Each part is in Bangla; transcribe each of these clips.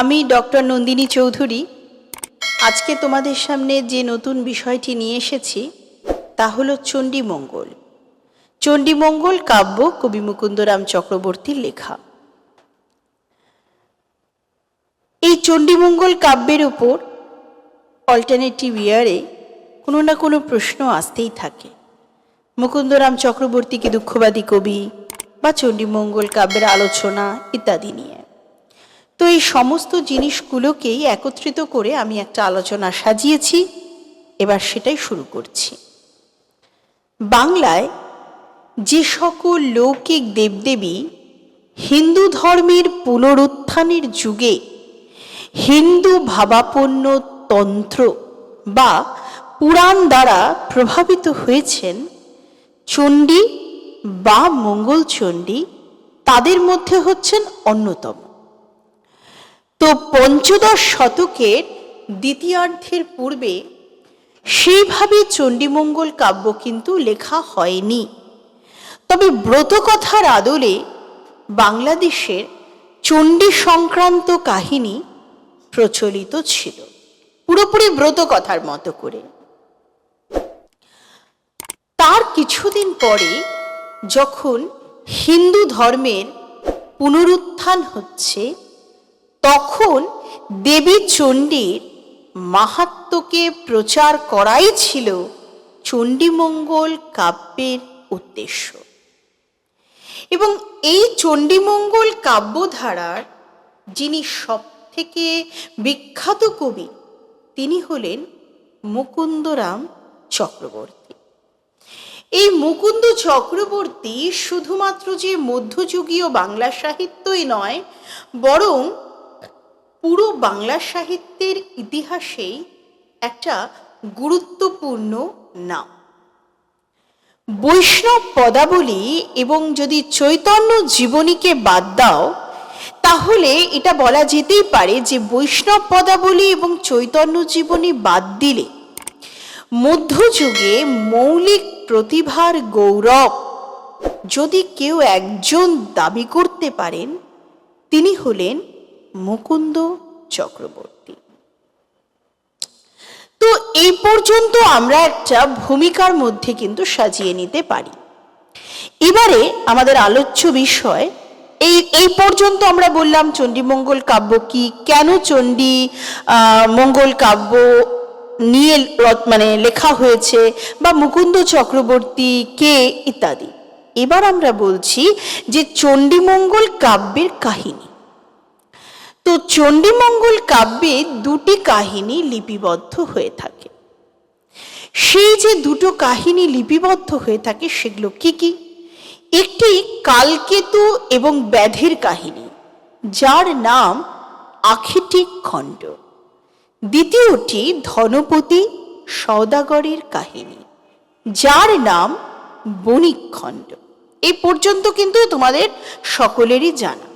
আমি ডক্টর নন্দিনী চৌধুরী। আজকে তোমাদের সামনে যে নতুন বিষয়টি নিয়ে এসেছি, তা হলো চণ্ডীমঙ্গল। চণ্ডীমঙ্গল কাব্য কবি মুকুন্দরাম চক্রবর্তীর লেখা। এই চণ্ডীমঙ্গল কাব্যের উপর অল্টারনেটিভ ইয়ারে কোনো না কোনো প্রশ্ন আসতেই থাকে। মুকুন্দরাম চক্রবর্তীকে দুঃখবাদী কবি বা চণ্ডীমঙ্গল কাব্যের আলোচনা ইত্যাদি নিয়ে। তো এই সমস্ত জিনিসগুলোকেই একত্রিত করে আমি একটা আলোচনা সাজিয়েছি। এবার সেটাই শুরু করছি। বাংলায় যে সকল লৌকিক দেবদেবী হিন্দু ধর্মের পুনরুত্থানের যুগে হিন্দু ভাবাপন্ন তন্ত্র বা পুরাণ দ্বারা প্রভাবিত হয়েছেন, চণ্ডী বা মঙ্গলচণ্ডী তাদের মধ্যে হচ্ছেন অন্যতম। তো পঞ্চদশ শতকের দ্বিতীয়ার্ধের পূর্বে সেইভাবে চণ্ডীমঙ্গল কাব্য কিন্তু লেখা হয়নি। তবে ব্রতকথার আদলে বাংলাদেশের চণ্ডী সংক্রান্ত কাহিনী প্রচলিত ছিল। পুরোপুরি ব্রতকথার মতো করে। তার কিছুদিন পরে যখন হিন্দু ধর্মের পুনরুত্থান হচ্ছে তখন দেবী চণ্ডীর মাহাত্ম্যকে প্রচার করাই ছিল চণ্ডীমঙ্গল কাব্যের উদ্দেশ্য। এবং এই চণ্ডীমঙ্গল কাব্যধারার যিনি সব থেকে বিখ্যাত কবি, তিনি হলেন মুকুন্দরাম চক্রবর্তী। এই মুকুন্দ চক্রবর্তী শুধুমাত্র যে মধ্যযুগীয় বাংলা সাহিত্যই নয়, বরং পুরো বাংলা সাহিত্যের ইতিহাসেই একটা গুরুত্বপূর্ণ নাম। বৈষ্ণব পদাবলী এবং যদি চৈতন্য জীবনীকে বাদ দাও, তাহলে এটা বলা যেতেই পারে যে বৈষ্ণব পদাবলী এবং চৈতন্য জীবনী বাদ দিলে মধ্যযুগে মৌলিক প্রতিভার গৌরব যদি কেউ একজন দাবি করতে পারেন, তিনি হলেন মুকুন্দ চক্রবর্তী। তো এই পর্যন্ত আমরা একটা ভূমিকার মধ্যে কিন্তু সাজিয়ে নিতে পারি। এবারে আমাদের আলোচ্য বিষয়, এই এই পর্যন্ত আমরা বললাম চণ্ডীমঙ্গল কাব্য কি, কেন চণ্ডী মঙ্গল কাব্য নিয়ে মানে লেখা হয়েছে বা মুকুন্দ চক্রবর্তী, কে ইত্যাদি। এবার আমরা বলছি যে চণ্ডীমঙ্গল কাব্যের কাহিনী। তো চণ্ডীমঙ্গল কাব্যে দুটি কাহিনী লিপিবদ্ধ হয়ে থাকে। সেই যে দুটো কাহিনী লিপিবদ্ধ হয়ে থাকে সেগুলো কি কি? একটি কালকেতু এবং ব্যাধের কাহিনী, যার নাম আখিটিক খণ্ড। দ্বিতীয়টি ধনপতি সৌদাগরের কাহিনী, যার নাম বণিক খণ্ড এই পর্যন্ত কিন্তু তোমাদের সকলেরই জানা।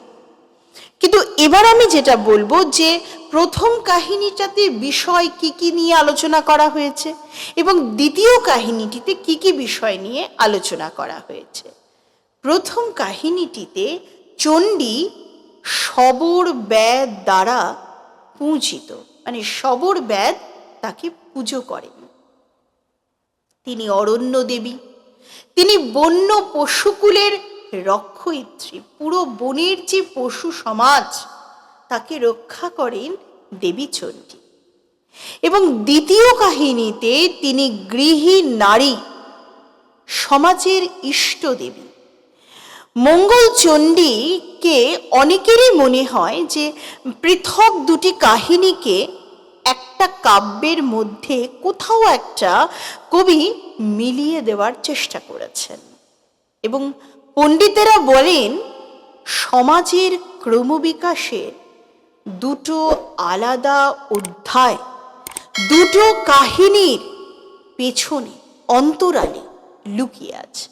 কিন্তু এবার আমি যেটা বলব যে প্রথম কাহিনীটাতে বিষয় কি কি নিয়ে আলোচনা করা হয়েছে এবং দ্বিতীয় কাহিনীটিতে কি কি বিষয় নিয়ে আলোচনা করা হয়েছে। প্রথম কাহিনীটিতে চণ্ডী সবর ব্যাদ দ্বারা পূজিত মানে সবর ব্যাদ তাকে পুজো করেন। তিনি অরণ্য দেবী, তিনি বন্য পশুকুলের রক্ষয়িত্রী, পুরো বনের যে পশু সমাজ তাকে রক্ষা করেন দেবী চণ্ডী। এবং দ্বিতীয় কাহিনীতে তিনি গৃহী নারী, সমাজের ইষ্ট দেবী। মঙ্গল চণ্ডীকে অনেকেরই মনে হয় যে পৃথক দুটি কাহিনীকে একটা কাব্যের মধ্যে কোথাও একটা কবি মিলিয়ে দেওয়ার চেষ্টা করেছেন। এবং পণ্ডিতেরা বলেন, সমাজের ক্রমবিকাশের দুটো আলাদা অধ্যায়, দুটো কাহিনীর পেছনে অন্তরালে লুকিয়ে আছে।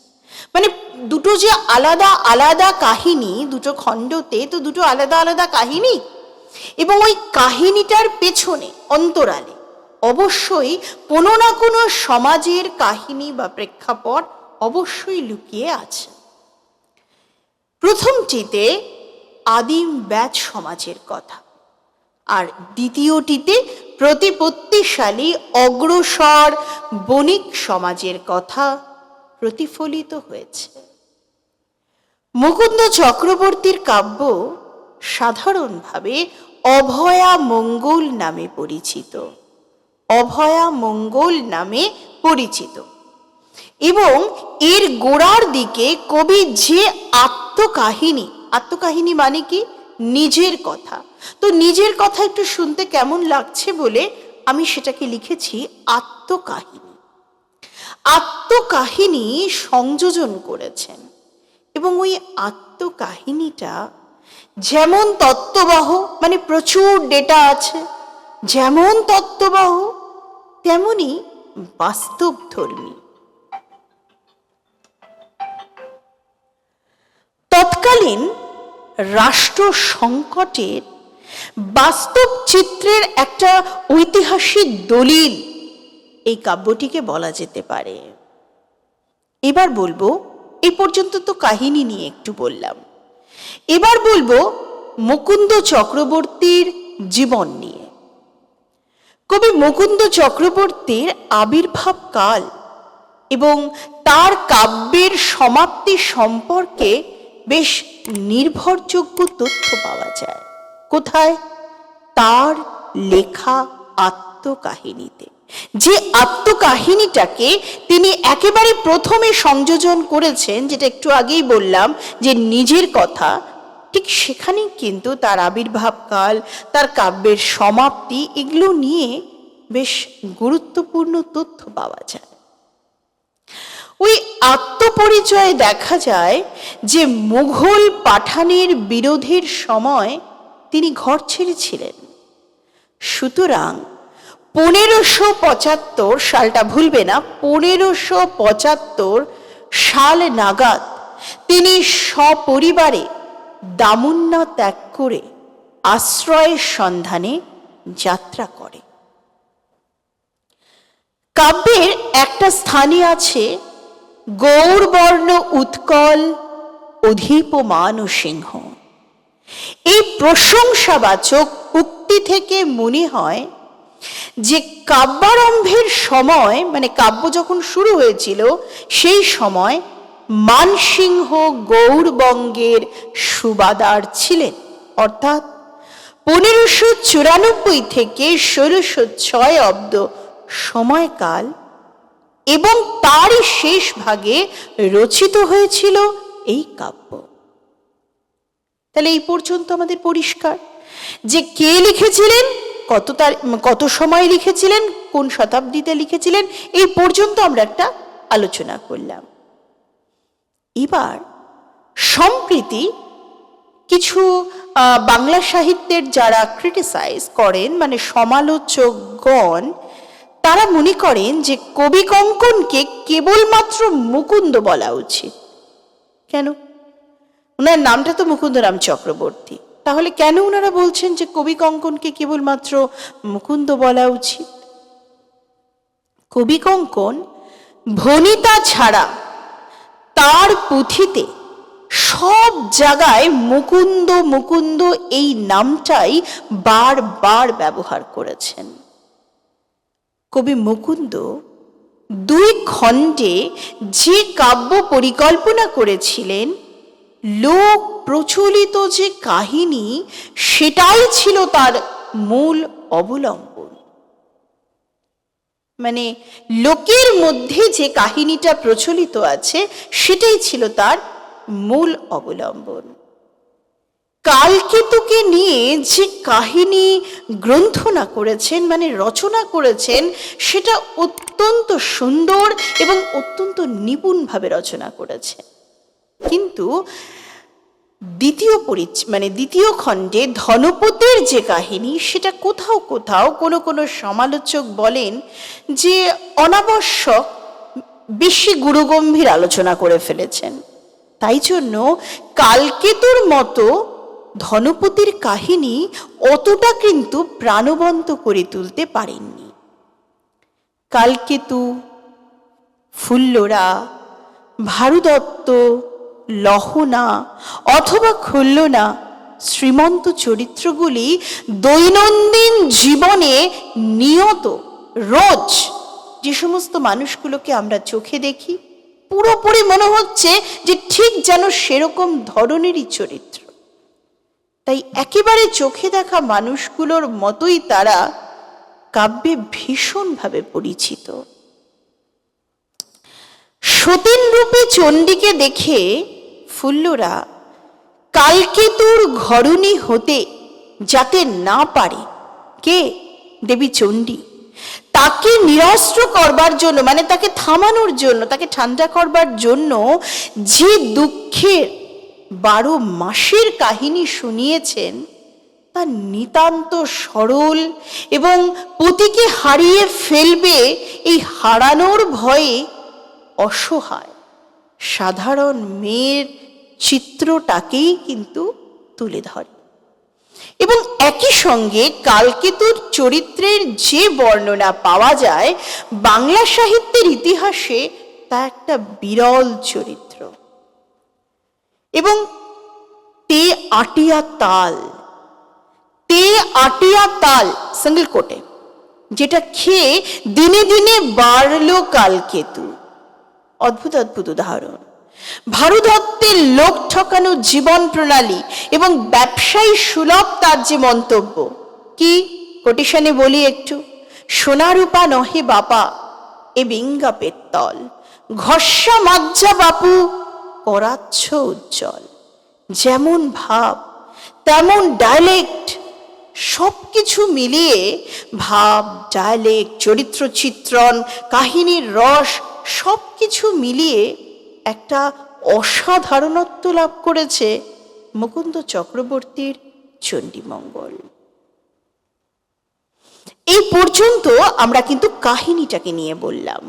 মানে দুটো যে আলাদা আলাদা কাহিনী, দুটো খণ্ডতে তো দুটো আলাদা আলাদা কাহিনী, এবং ওই কাহিনীটার পেছনে অন্তরালে অবশ্যই কোনো না কোনো সমাজের কাহিনী বা প্রেক্ষাপট অবশ্যই লুকিয়ে আছে। প্রথমটিতে আদিম ব্যাচ সমাজের কথা। আর দ্বিতীয়টিতে প্রতিপত্তিশালী, অগ্রসর, বণিক সমাজের কথা প্রতিফলিত হয়েছে। মুকুন্দ চক্রবর্তীর কাব্য সাধারণভাবে অভয়া মঙ্গল নামে পরিচিত। অভয়া মঙ্গল নামে পরিচিত। এবং এর গোড়ার দিকে কবি যে আত্মকাহিনী আত্মকাহিনী মানে কি? নিজের কথা। তো নিজের কথা একটু শুনতে কেমন লাগছে বলে আমি সেটাকে লিখেছি আত্মকাহিনী। আত্মকাহিনী সংযোজন করেছেন এবং ওই আত্মকাহিনীটা যেমন তত্ত্ববহ মানে প্রচুর ডেটা আছে, যেমন তত্ত্ববহ তেমনি বাস্তবধর্মী। তৎকালীন রাষ্ট্র সংকটের বাস্তব চিত্রের একটা ঐতিহাসিক দলিল এই কাব্যটিকে বলা যেতে পারে। এবার বলব এই পর্যন্ত তো কাহিনী নিয়ে একটু বললাম। এবার বলব মুকুন্দ চক্রবর্তীর জীবন নিয়ে। কবি মুকুন্দ চক্রবর্তীর আবির্ভাব কাল এবং তার কাব্যের সমাপ্তি সম্পর্কে বেশ নির্ভরযোগ্য তথ্য পাওয়া যায়। কোথায়? তার লেখা আত্মকাহিনীতে। যে আত্মকাহিনীটাকে তিনি একেবারে প্রথমে সংযোজন করেছেন, যেটা একটু আগেই বললাম, যে নিজের কথা, ঠিক সেখানেই কিন্তু তার আবির্ভাবকাল, তার কাব্যের সমাপ্তি, এগুলো নিয়ে বেশ গুরুত্বপূর্ণ তথ্য পাওয়া যায়। ওই আত্মপরিচয়ে দেখা যায় যে মুঘল পাঠানের বিরোধের সময় তিনি ঘর ছেড়েছিলেন। সুতরাং পনেরোশো পঁচাত্তর সালটা ভুলবে না, পনেরোশো পঁচাত্তর সাল নাগাদ তিনি সপরিবারে দামুন্না ত্যাগ করে আশ্রয়ের সন্ধানে যাত্রা করে কাব্যের একটা স্থানে আছে গৌরবর্ণ উৎকল অধিপমান সিংহ। এই প্রশংসাবাচক উক্তি থেকে মনে হয় যে কাব্যারম্ভের সময় মানে কাব্য যখন শুরু হয়েছিল, সেই সময় মানসিংহ গৌরবঙ্গের সুবাদার ছিলেন। অর্থাৎ পনেরোশো চুরানব্বই থেকে ষোলোশো ছয় অব্দ সময়কাল এবং তারই শেষ ভাগে রচিত হয়েছিল এই কাব্য। তাহলে এই পর্যন্ত আমাদের পরিষ্কার। যে কে লিখেছিলেন, কত তার, কত সময় লিখেছিলেন, কোন শতাব্দীতে লিখেছিলেন, এই পর্যন্ত আমরা একটা আলোচনা করলাম। এবার সম্প্রীতি কিছু বাংলা সাহিত্যের যারা ক্রিটিসাইজ করেন মানে সমালোচকগণ তারা মনে করেন যে কবি কঙ্কনকে কেবলমাত্র মুকুন্দ বলা উচিত। কেন? ওনার নামটা তো মুকুন্দরাম চক্রবর্তী। তাহলে কেন ওনারা বলছেন যে কবি কঙ্কনকে কেবলমাত্র মুকুন্দ বলা উচিত? কবি কঙ্কন ভনিতা ছাড়া তার পুঁথিতে সব জায়গায় মুকুন্দ মুকুন্দ এই নামটাই বারবার ব্যবহার করেছেন। কবি মুকুন্দ দুই খণ্ডে যে কাব্য পরিকল্পনা করেছিলেন, লোক প্রচলিত যে কাহিনী, সেটাই ছিল তার মূল অবলম্বন। মানে লোকের মধ্যে যে কাহিনীটা প্রচলিত আছে, সেটাই ছিল তার মূল অবলম্বন। কালকেতুকে নিয়ে যে কাহিনী গ্রন্থনা করেছেন মানে রচনা করেছেন, সেটা অত্যন্ত সুন্দর এবং অত্যন্ত নিপুণভাবে রচনা করেছেন কিন্তু দ্বিতীয় পরিচ মানে দ্বিতীয় খণ্ডে ধনপতির যে কাহিনী, সেটা কোথাও কোথাও কোনো কোনো সমালোচক বলেন যে অনাবশ্যক বেশি গুরুগম্ভীর আলোচনা করে ফেলেছেন। তাই জন্য কালকেতুর মতো ধনপতির কাহিনী অতটা কিন্তু প্রাণবন্ত করে তুলতে পারেননি। কালকেতু, ফুল্লরা, ভারুদত্ত, লহনা অথবা খুল্লনা শ্রীমন্ত চরিত্রগুলি দৈনন্দিন জীবনে নিয়ত রোজ যে সমস্ত মানুষগুলোকে আমরা চোখে দেখি, পুরোপুরি মনে হচ্ছে যে ঠিক যেন সেরকম ধরনেরই চরিত্র। তাই একেবারে চোখে দেখা মানুষগুলোর মতোই তারা কাব্যে ভীষণভাবে পরিচিত। সতীন রূপে চণ্ডীকে দেখে ফুল্লরা, কালকেতুর ঘরণী হতে যাতে না পারে, কে? দেবী চণ্ডী। তাকে নিরস্ত্র করবার জন্য মানে তাকে থামানোর জন্য, তাকে ঠান্ডা করবার জন্য যে দুঃখের বারো মাসের কাহিনী শুনিয়েছেন তা নিতান্ত সরল এবং পতিকে হারিয়ে ফেলবে এই হারানোর ভয়ে অসহায় সাধারণ মেয়ের চিত্রটাকেই কিন্তু তুলে ধরে। এবং একই সঙ্গে কালকেতুর চরিত্রের যে বর্ণনা পাওয়া যায়, বাংলা সাহিত্যের ইতিহাসে তা একটা বিরল চরিত্র। এবং তে আটিয়া তাল। তে আটিয়া তাল সিঙ্গল কোটে যেটা খেয়ে দিনে দিনে বাড়লো কালকেতু। অদ্ভুত অদ্ভুত উদাহরণ। ভারুদত্তের লোক ঠকানো জীবন প্রণালী এবং ব্যবসায়ী সুলভ তার যে মন্তব্য। কি? কোটেশনে বলি একটু। সোনারূপা নহে বাপা, এ বিঙ্গা পেত্তল। ঘষা মাজ্জা বাপু করাচ্ছ উজ্জ্বল। যেমন ভাব, তেমন ডায়ালেক্ট সব কিছু মিলিয়ে ভাব ডায়ালেক্ট চরিত্র চিত্রণ, কাহিনীর রস সব কিছু মিলিয়ে একটা অসাধারণত্ব লাভ করেছে মুকুন্দ চক্রবর্তীর চণ্ডীমঙ্গল। এই পর্যন্ত আমরা কিন্তু কাহিনীটাকে নিয়ে বললাম।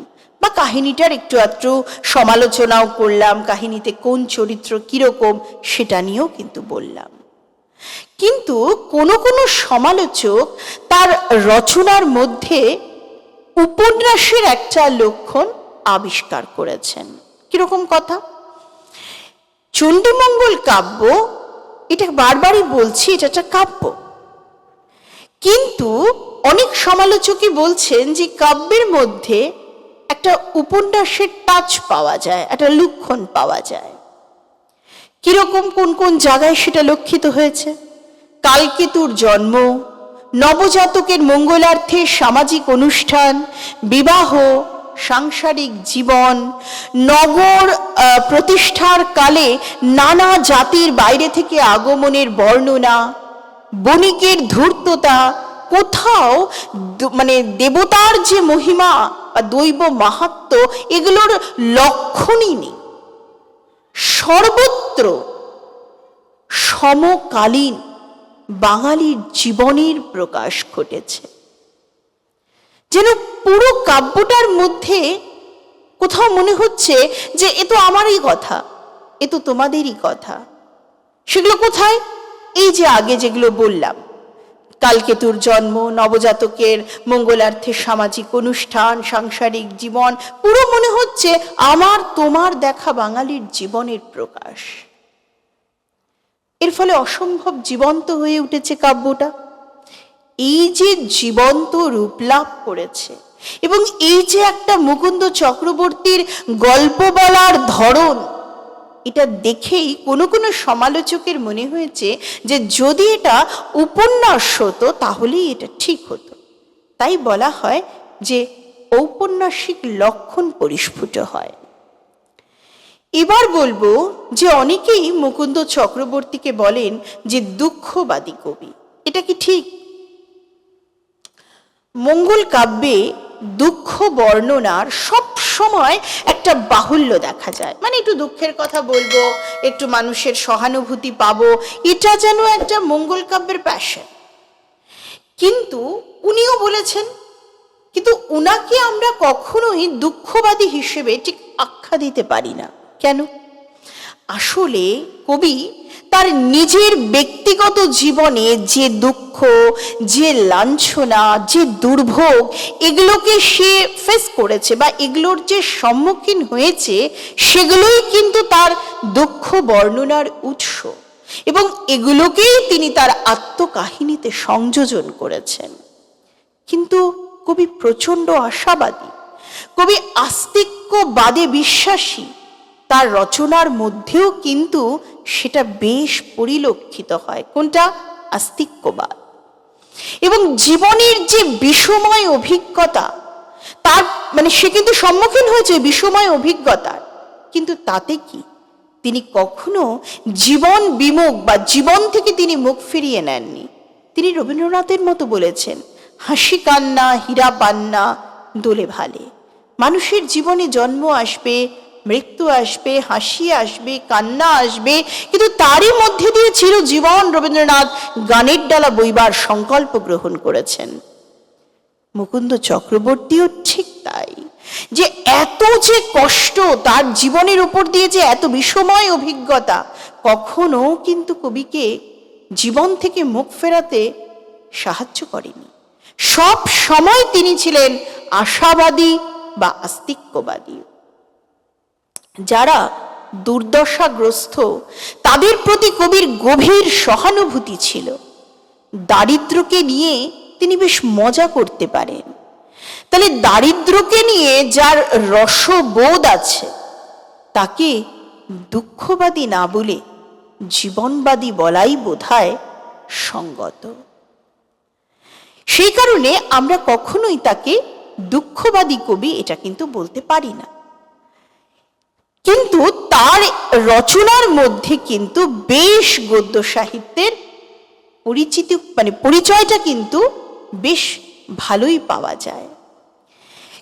বা কাহিনীটার একটু একটু সমালোচনাও করলাম, কাহিনীতে কোন চরিত্র কীরকম সেটা নিয়েও কিন্তু বললাম। কিন্তু কোনো কোনো সমালোচক তার রচনার মধ্যে উপন্যাসের একটা লক্ষণ আবিষ্কার করেছেন। কীরকম কথা? চণ্ডীমঙ্গল কাব্য, এটা বারবারই বলছি, এটা একটা কাব্য। কিন্তু অনেক সমালোচকই বলছেন যে কাব্যের মধ্যে একটা উপন্যাসের টাচ পাওয়া যায়, একটা লক্ষণ পাওয়া যায়। কীরকম কোন কোন জায়গায় সেটা লক্ষিত হয়েছে? কালকেতুর জন্ম, নবজাতকের মঙ্গলার্থে সামাজিক অনুষ্ঠান, বিবাহ, সাংসারিক জীবন, নগর প্রতিষ্ঠার কালে নানা জাতির বাইরে থেকে আগমনের বর্ণনা, বণিকের ধূর্ততা, কোথাও মানে দেবতার যে মহিমা বা দৈব মাহাত্ম এগুলোর লক্ষণই নেই। সর্বত্র সমকালীন বাঙালির জীবনের প্রকাশ ঘটেছে। যেন পুরো কাব্যটার মধ্যে কোথাও মনে হচ্ছে যে এ তো আমারই কথা, এ তো তোমাদেরই কথা। সেগুলো কোথায়? এই যে আগে যেগুলো বললাম। কালকেতুর জন্ম, নবজাতকের মঙ্গলার্থে সামাজিক অনুষ্ঠান, সাংসারিক জীবন, পুরো মনে হচ্ছে আমার, তোমার দেখা বাঙালির জীবনের প্রকাশ। এর ফলে অসম্ভব জীবন্ত হয়ে উঠেছে কাব্যটা। এই যে জীবন্ত রূপ লাভ করেছে এবং এই যে একটা মুকুন্দ চক্রবর্তীর গল্প বলার ধরন এটা দেখেই কোনো কোনো সমালোচকের মনে হয়েছে যে যদি এটা উপন্যাস হতো, তাহলেই এটা ঠিক হতো। তাই বলা হয় যে ঔপন্যাসিক লক্ষণ পরিস্ফুট হয়। এবার বলব যে অনেকেই মুকুন্দ চক্রবর্তীকে বলেন যে দুঃখবাদী কবি। এটা কি ঠিক? মঙ্গল কাব্যে দুঃখ বর্ণনার সব সময় একটা বাহুল্য দেখা যায়। মানে একটু দুঃখের কথা বলব, একটু মানুষের সহানুভূতি পাবো, এটা যেন একটা মঙ্গল কাব্যের প্যাশন কিন্তু উনিও বলেছেন, কিন্তু উনাকে আমরা কখনোই দুঃখবাদী হিসেবে ঠিক আখ্যা দিতে পারি না। কেন? আসলে কবি তার নিজের ব্যক্তিগত জীবনে যে দুঃখ, যে লাঞ্ছনা, যে দুর্ভোগ, এগুলোকে সে ফেস করেছে বা এগুলোর যে সম্মুখীন হয়েছে, সেগুলোই কিন্তু তার দুঃখ বর্ণনার উৎস এবং এগুলোকেই তিনি তার আত্মকাহিনীতে সংযোজন করেছেন। কিন্তু কবি প্রচণ্ড আশাবাদী, কবি আস্তিক্যবাদে বিশ্বাসী তার রচনার মধ্যেও কিন্তু সেটা বেশ পরিলক্ষিত হয়। কোনটা? আস্তিক্যবাদ। এবং জীবনের যে বিষময় অভিজ্ঞতা, তার মানে সে কিন্তু সম্মুখীন হয়েছে বিষময় অভিজ্ঞতার। কিন্তু তাতে কি? তিনি কখনো জীবন বিমুখ বা জীবন থেকে তিনি মুখ ফিরিয়ে নেননি। তিনি রবীন্দ্রনাথের মতো বলেছেন, হাসি কান্না, হীরা পান্না, দোলে ভালে। মানুষের জীবনে জন্ম আসবে মৃত্যু আসবে, হাসি আসবে, কান্না আসবে। কিন্তু তারই মধ্যে দিয়ে চির জীবন রবীন্দ্রনাথ গানের ডালা বইবার সংকল্প গ্রহণ করেছেন। মুকুন্দ চক্রবর্তীও ঠিক তাই, যে এত যে কষ্ট তার জীবনের উপর দিয়ে যে এত বিষময় অভিজ্ঞতা, কখনো কিন্তু কবিকে জীবন থেকে মুখ ফেরাতে সাহায্য করেনি। সব সময় তিনি ছিলেন আশাবাদী বা আস্তিক্যবাদী। যারা দুর্দশাগ্রস্ত, তাদের প্রতি কবির গভীর সহানুভূতি ছিল। দারিদ্রকে নিয়ে তিনি বেশ মজা করতে পারেন। তাহলে দারিদ্রকে নিয়ে যার রসবোধ আছে, তাকে দুঃখবাদী না বলে জীবনবাদী বলাই বোধহয় সঙ্গত। সেই কারণে আমরা কখনোই তাকে দুঃখবাদী কবি এটা কিন্তু বলতে পারি না। কিন্তু তার রচনার মধ্যে কিন্তু বেশ গদ্য সাহিত্যের পরিচিতি মানে পরিচয়টা কিন্তু বেশ ভালোই পাওয়া যায়।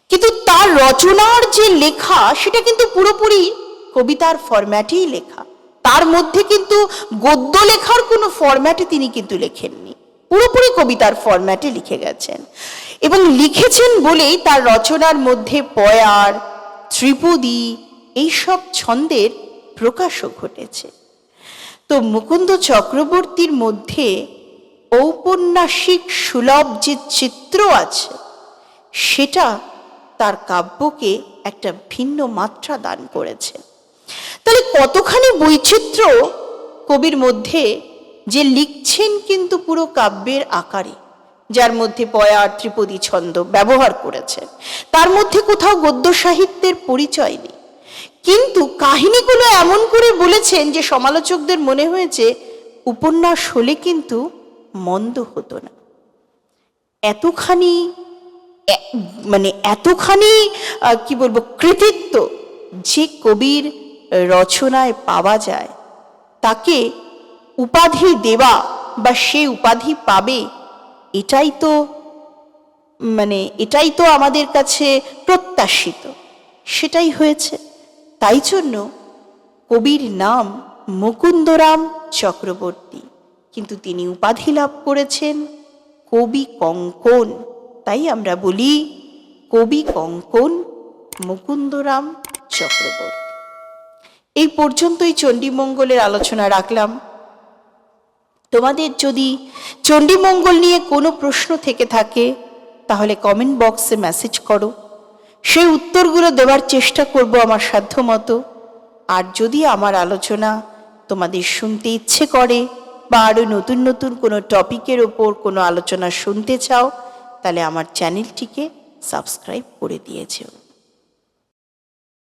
কিন্তু তার রচনার যে লেখা, সেটা কিন্তু পুরোপুরি কবিতার ফরম্যাটেই লেখা। তার মধ্যে কিন্তু গদ্য লেখার কোনো ফরম্যাটে তিনি কিন্তু লেখেননি। পুরোপুরি কবিতার ফরম্যাটে লিখে গেছেন। এবং লিখেছেন বলেই তার রচনার মধ্যে পয়ার, ত্রিপদী এইসব ছন্দের প্রকাশও ঘটেছে। তো মুকুন্দ চক্রবর্তীর মধ্যে ঔপন্যাসিক সুলভ যে চিত্র আছে, সেটা তার কাব্যকে একটা ভিন্ন মাত্রা দান করেছে। তাহলে কতখানি বৈচিত্র্য কবির মধ্যে যে লিখছেন কিন্তু পুরো কাব্যের আকারে, যার মধ্যে পয়ার, ত্রিপদী ছন্দ ব্যবহার করেছেন। তার মধ্যে কোথাও গদ্য সাহিত্যের পরিচয় নেই। কিন্তু কাহিনীগুলো এমন করে বলেছেন যে সমালোচকদের মনে হয়েছে, উপন্যাস হলে কিন্তু মন্দ হতো না। এতখানি মানে এতখানি কি বলব, কৃতিত্ব যে কবির রচনায় পাওয়া যায়, তাকে উপাধি দেওয়া বা সে উপাধি পাবে, এটাই তো মানে এটাই তো আমাদের কাছে প্রত্যাশিত। সেটাই হয়েছে। তাই জন্য কবির নাম মুকুন্দরাম চক্রবর্তী। কিন্তু তিনি উপাধি লাভ করেছেন কবি কঙ্কন। তাই আমরা বলি কবি কঙ্কন মুকুন্দরাম চক্রবর্তী। এই পর্যন্তই চণ্ডীমঙ্গলের আলোচনা রাখলাম। তোমাদের যদি চণ্ডীমঙ্গল নিয়ে কোনো প্রশ্ন থেকে থাকে, তাহলে কমেন্ট বক্সে মেসেজ করো। সেই উত্তরগুলো দেওয়ার চেষ্টা করব আমার সাধ্য মতো আর যদি আমার আলোচনা তোমাদের শুনতে ইচ্ছে করে বা আরও নতুন নতুন কোনো টপিকের ওপর কোনো আলোচনা শুনতে চাও, তাহলে আমার চ্যানেলটিকে সাবস্ক্রাইব করে দিয়েছেও